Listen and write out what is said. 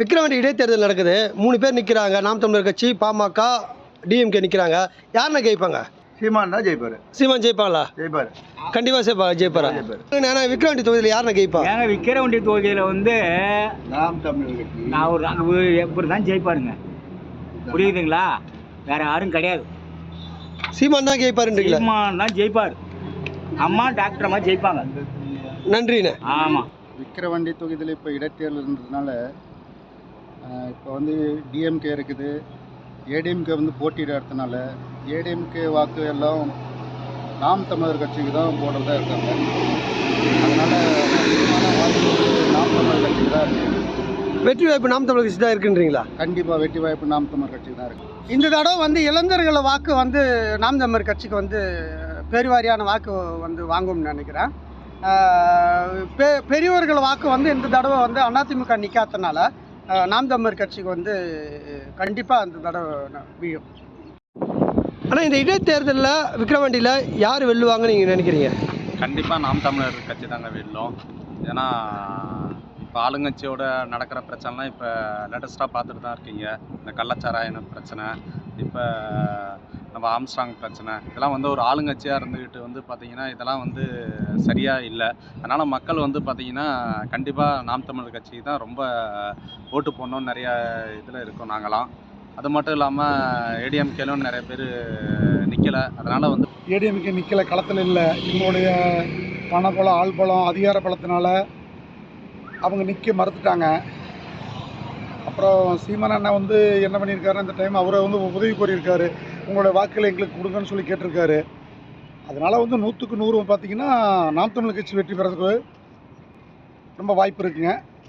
விக்கிரவாண்டி இடைத்தேர்தல் நடக்குது. மூணு பேர் நிற்கிறாங்க நாம் தமிழர் கட்சி பாமக டிஎம்கே நிற்கிறாங்க யாருன்னா ஜெயிப்பாங்க? சீமான் தான் ஜெயிப்பாரு. சீமான் ஜெயிப்பாங்களா ஜெயிப்பாரு. கண்டிப்பாக ஜெயிப்பா ஜெயிப்பாரா? ஏன்னா விக்கிரவாண்டி தொகுதியில் யாருன்னா ஜெயிப்பா? ஏங்க விக்கிரவண்டி தொகுதியில் வந்து நாம் தமிழர் கட்சி. நான் ஒரு எப்படி தான் ஜெயிப்பாருங்க. புரியுதுங்களா? வேற யாரும் கிடையாது. சீமான் தான் ஜெயிப்பாருன்றீங்களா? சீமான் தான் ஜெயிப்பார். அம்மா டாக்டர் அம்மா ஜெயிப்பாங்க. நன்றிண்ணே. ஆமாம் விக்கிரவாண்டி தொகுதியில் இப்போ இடைத்தேர்தல் இருந்ததுனால இப்போ வந்து டிஎம்கே இருக்குது. ஏடிஎம்கே வந்து போட்டியிடறதுனால ஏடிஎம்கே வாக்கு எல்லாம் நாம் தமிழர் கட்சிக்கு தான் போடுறதா இருக்காங்க. அதனால் நாம் தமிழர் கட்சிக்கு தான் இருக்குது வெற்றி வாய்ப்பு நாம் தமிழர் கட்சி தான் இருக்குன்றீங்களா? கண்டிப்பாக வெற்றி வாய்ப்பு நாம் தமிழர் கட்சிக்கு தான் இருக்குது இந்த தடவை வந்து இளைஞர்கள் வாக்கு வந்து நாம் தமிழர் கட்சிக்கு வந்து பெருவாரியான வாக்கு வந்து வாங்கும்னு நினைக்கிறேன். பெ பெரியவர்கள் வாக்கு வந்து இந்த தடவை வந்து அதிமுக நிற்காதனால நாம் தமிழர் கட்சிக்கு வந்து கண்டிப்பாக இந்த தடவை வீழும். ஆனால் இந்த இடைத்தேர்தலில் விக்கிரவாண்டியில் யார் வெல்லுவாங்கன்னு நீங்கள் நினைக்கிறீங்க? கண்டிப்பாக நாம் தமிழர் கட்சி தாங்க வெல்லும். ஏன்னா இப்போ ஆளுங்கட்சியோட நடக்கிற பிரச்சனைலாம் இப்போ லேட்டஸ்ட்டாக பார்த்துட்டு தான் இருக்கீங்க. இந்த கள்ளச்சாராயன பிரச்சனை இப்போ நம்ம ஆம்ஸ்ட்ராங் பிரச்சனை இதெல்லாம் வந்து ஒரு ஆளுங்கட்சியாக இருந்துக்கிட்டு வந்து பார்த்திங்கன்னா இதெல்லாம் வந்து சரியாக இல்லை. அதனால் மக்கள் வந்து பார்த்திங்கன்னா கண்டிப்பாக நாம் தமிழ் கட்சி தான் ரொம்ப ஓட்டு போடணும்னு நிறையா இதில் இருக்கோம் நாங்களாம். அது மட்டும் இல்லாமல் ஏடிஎம்கேலும் நிறைய பேர் நிற்கலை அதனால் வந்து ஏடிஎம்கே நிற்கல களத்தில் இல்லை. இவங்களுடைய பணபலம் ஆள்பலம் அதிகார பலத்தினால அவங்க நிற்க மறுத்துட்டாங்க. அப்புறம் சீமான் அண்ணா வந்து என்ன பண்ணியிருக்காரு இந்த டைம் அவரை வந்து உதவி கோரியிருக்காரு. உங்களுடைய வாக்குகளை எங்களுக்கு கொடுங்கன்னு சொல்லி கேட்டிருக்காரு. அதனால் வந்து நூற்றுக்கு நூறு பார்த்தீங்கன்னா நாம் தமிழ் கட்சி வெற்றி பெறதுக்கு ரொம்ப வாய்ப்பு இருக்குங்க.